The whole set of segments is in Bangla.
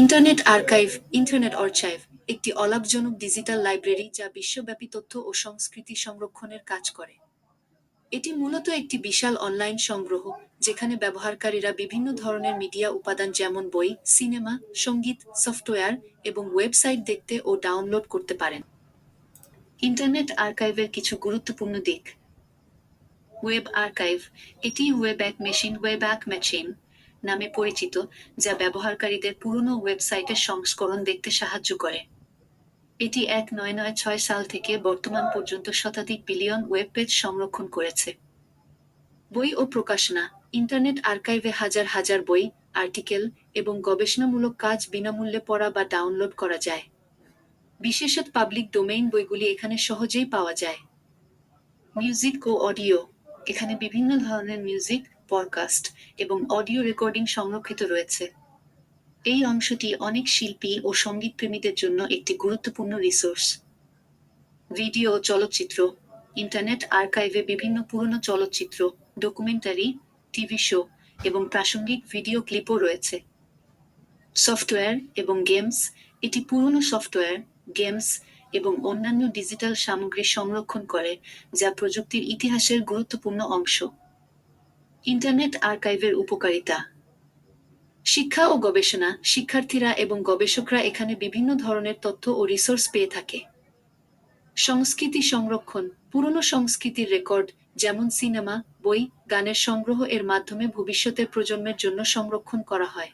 ইন্টারনেট আর্কাইভ, ইন্টারনেট অর্চাইভ একটি অলাভজনক ডিজিটাল লাইব্রেরি যা বিশ্বব্যাপী তথ্য ও সংস্কৃতি সংরক্ষণের কাজ করে। এটি মূলত একটি বিশাল অনলাইন সংগ্রহ, যেখানে ব্যবহারকারীরা বিভিন্ন ধরনের মিডিয়া উপাদান যেমন বই, সিনেমা, সংগীত, সফটওয়্যার এবং ওয়েবসাইট দেখতে ও ডাউনলোড করতে পারেন। ইন্টারনেট আর্কাইভের কিছু গুরুত্বপূর্ণ দিক। ওয়েব আর্কাইভ, এটি wayback machine, wayback machine নামে পরিচিত, যা ব্যবহারকারীদের পুরনো ওয়েবসাইটের সংস্করণ দেখতে সাহায্য করে। এটি এক নয় নয় ছয় সাল থেকে বর্তমান পর্যন্ত শতাধিক বিলিয়ন ওয়েব পেজ সংরক্ষণ করেছে। বই ও প্রকাশনা ইন্টারনেট আর্কাইভে হাজার হাজার বই, আর্টিকেল এবং গবেষণামূলক কাজ বিনামূল্যে পড়া বা ডাউনলোড করা যায়। বিশেষত পাবলিক ডোমেইন বইগুলি এখানে সহজেই পাওয়া যায়। মিউজিক ও অডিও, এখানে বিভিন্ন ধরনের মিউজিক পডকাস্ট এবং অডিও রেকর্ডিং সংরক্ষিত রয়েছে। এই অংশটি অনেক শিল্পী ও সংগীত প্রেমীদের জন্য একটি গুরুত্বপূর্ণ রিসোর্স ভিডিও চলচ্চিত্র ইন্টারনেট আর্কাইভে বিভিন্ন পুরনো চলচ্চিত্র ডকুমেন্টারি টিভি শো এবং প্রাসঙ্গিক ভিডিও ক্লিপও রয়েছে। সফটওয়্যার এবং গেমস এটি পুরনো সফটওয়্যার গেমস এবং অন্যান্য ডিজিটাল সামগ্রী সংরক্ষণ করে, যা প্রযুক্তির ইতিহাসের গুরুত্বপূর্ণ অংশ। ইন্টারনেট আর্কাইভের উপকারিতা। শিক্ষা ও গবেষণা, শিক্ষার্থীরা এবং গবেষকরা এখানে বিভিন্ন ধরনের তথ্য ও রিসোর্স পেয়ে থাকে। সংস্কৃতি সংরক্ষণ, পুরনো সংস্কৃতির রেকর্ড যেমন সিনেমা বই, গানের সংগ্রহ এর মাধ্যমে ভবিষ্যতের প্রজন্মের জন্য সংরক্ষণ করা হয়।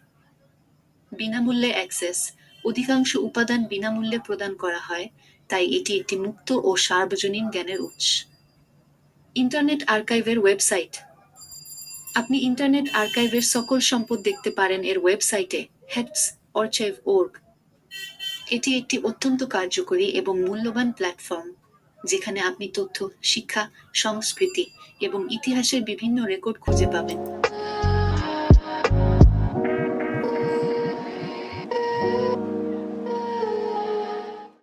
বিনামূল্যে অ্যাক্সেস অধিকাংশ উপাদান বিনামূল্যে প্রদান করা হয়, তাই এটি একটি মুক্ত ও সার্বজনীন জ্ঞানের উৎস। ইন্টারনেট আর্কাইভের ওয়েবসাইট আপনি ইন্টারনেট আর্কাইভের সকল সম্পদ দেখতে পারেন এর ওয়েবসাইটে হেডস অর্চাইভ ওর্গ এটি একটি অত্যন্ত কার্যকরী এবং মূল্যবান প্ল্যাটফর্ম, যেখানে আপনি তথ্য, শিক্ষা, সংস্কৃতি এবং ইতিহাসের বিভিন্ন রেকর্ড খুঁজে পাবেন।